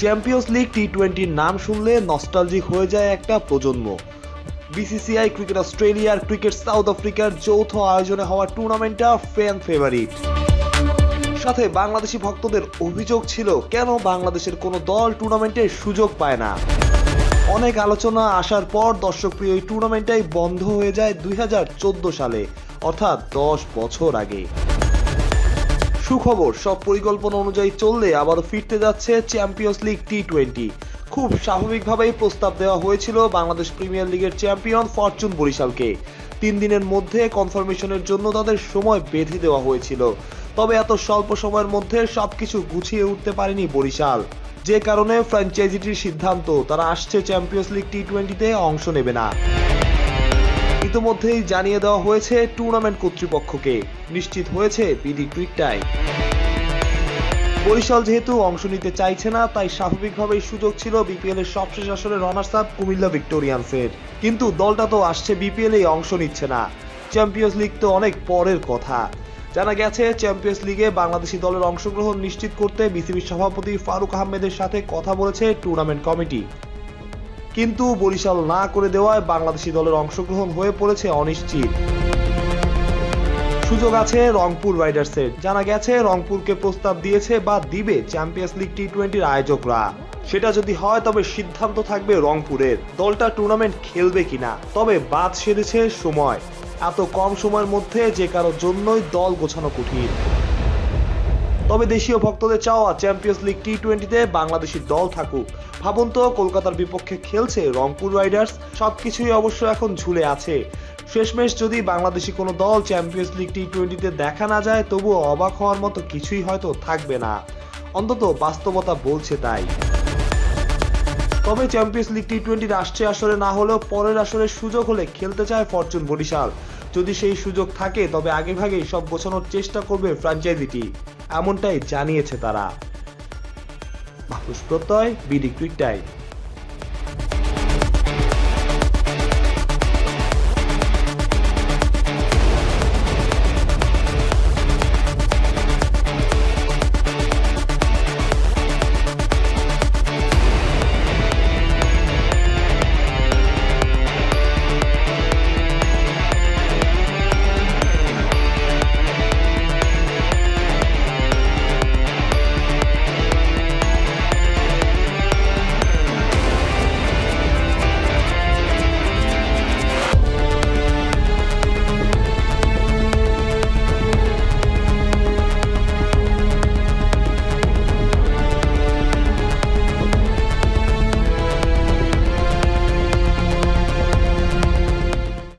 Champions league T টোয়েন্টির নাম শুনলে নস্টালজিক হয়ে যায় একটা প্রজন্ম। B C C I cricket অস্ট্রেলিয়ার ক্রিকেট সাউথ আফ্রিকার যৌথ আয়োজনে হওয়া টুর্নামেন্টটা ফ্যান ফেভারিট সাথে বাংলাদেশি ভক্তদের অভিযোগ ছিল, কেন বাংলাদেশের কোনো দল টুর্নামেন্টের সুযোগ পায় না? অনেক আলোচনা আসার পর দর্শকপ্রিয় এই টুর্নামেন্টটাই বন্ধ হয়ে যায় দুই হাজার চোদ্দ সালে, অর্থাৎ দশ বছর আগে। সুখবর, সব পরিকল্পনা অনুযায়ী চললে আবারও ফিরতে যাচ্ছে চ্যাম্পিয়ন্স লিগ টি টোয়েন্টি খুব স্বাভাবিকভাবেই প্রস্তাব দেওয়া হয়েছিল বাংলাদেশ প্রিমিয়ার লিগের চ্যাম্পিয়ন ফরচুন বরিশালকে। তিন দিনের মধ্যে কনফার্মেশনের জন্য তাদের সময় বেঁধে দেওয়া হয়েছিল। তবে এত স্বল্প সময়ের মধ্যে সবকিছু গুছিয়ে উঠতে পারেনি বরিশাল। যে কারণে ফ্র্যাঞ্চাইজিটির সিদ্ধান্ত, তারা আসছে চ্যাম্পিয়ন্স লিগ টি টোয়েন্টিতে অংশ নেবে না। ইতোমধ্যেই জানিয়ে দেওয়া হয়েছে টুর্নামেন্ট কর্তৃপক্ষকে। নিশ্চিত হয়েছে বিডি টুইকটাই বরিশাল যেহেতু অংশ নিতে চাইছে না, তাই স্বাভাবিকভাবেই সুযোগ ছিল বিপিএল এর সবশেষ আসরে রানার্স আপ কুমিল্লা ভিক্টোরিয়ান্সের। কিন্তু দলটা তো আসছে বিপিএল এ অংশ নিচ্ছে না। চ্যাম্পিয়ন্স লিগ তো অনেক পরের কথা। জানা গেছে চ্যাম্পিয়ন্স লিগে বাংলাদেশি দলের অংশগ্রহণ নিশ্চিত করতে বিসিবি সভাপতি ফারুক আহমেদের সাথে কথা বলেছে টুর্নামেন্ট কমিটি। কিন্তু বরিশাল না করে দেওয়ায় বাংলাদেশি দলের অংশগ্রহণ হয়ে পড়েছে অনিশ্চিত। সুযোগ আছে রংপুর রাইডার্সের। জানা গেছে, রংপুরকে প্রস্তাব দিয়েছে বা দিবে চ্যাম্পিয়ন্স লিগ টি টোয়েন্টির আয়োজকরা। সেটা যদি হয়, তবে সিদ্ধান্ত থাকবে রংপুরের। দলটা টুর্নামেন্ট খেলবে কিনা? তবে বাদ সেরেছে সময়। এত কম সময়ের মধ্যে যে কারোর জন্যই দল গোছানো কঠিন। তবে দেশীয় ভক্তদের চাওয়া চ্যাম্পিয়ন্স লিগ টি টোয়েন্টিতে বাংলাদেশি দল থাকুক। ভাবুন তো, কলকাতার বিপক্ষে খেলছে রংপুর রাইডার্স, সবকিছুই অবশ্য এখন ঝুলে আছে। শেষমেশ যদি বাংলাদেশি কোনো দল চ্যাম্পিয়ন্স লিগ টি টোয়েন্টিতে দেখা না যায়, তবুও অবাক হওয়ার মতো কিছুই হয়তো থাকবে না। অন্তত বাস্তবতা বলছে তাই। তবে চ্যাম্পিয়ন্স লিগ টি টোয়েন্টির আসছে আসরে না হলেও পরের আসরের সুযোগ হলে খেলতে চায় ফরচুন বরিশাল। যদি সেই সুযোগ থাকে, তবে আগেভাগেই সব গোছানোর চেষ্টা করবে ফ্র্যাঞ্চাইজিটি। এমনটাই জানিয়েছে তারা। মাহফুজ প্রত্যয় বিডি টাইম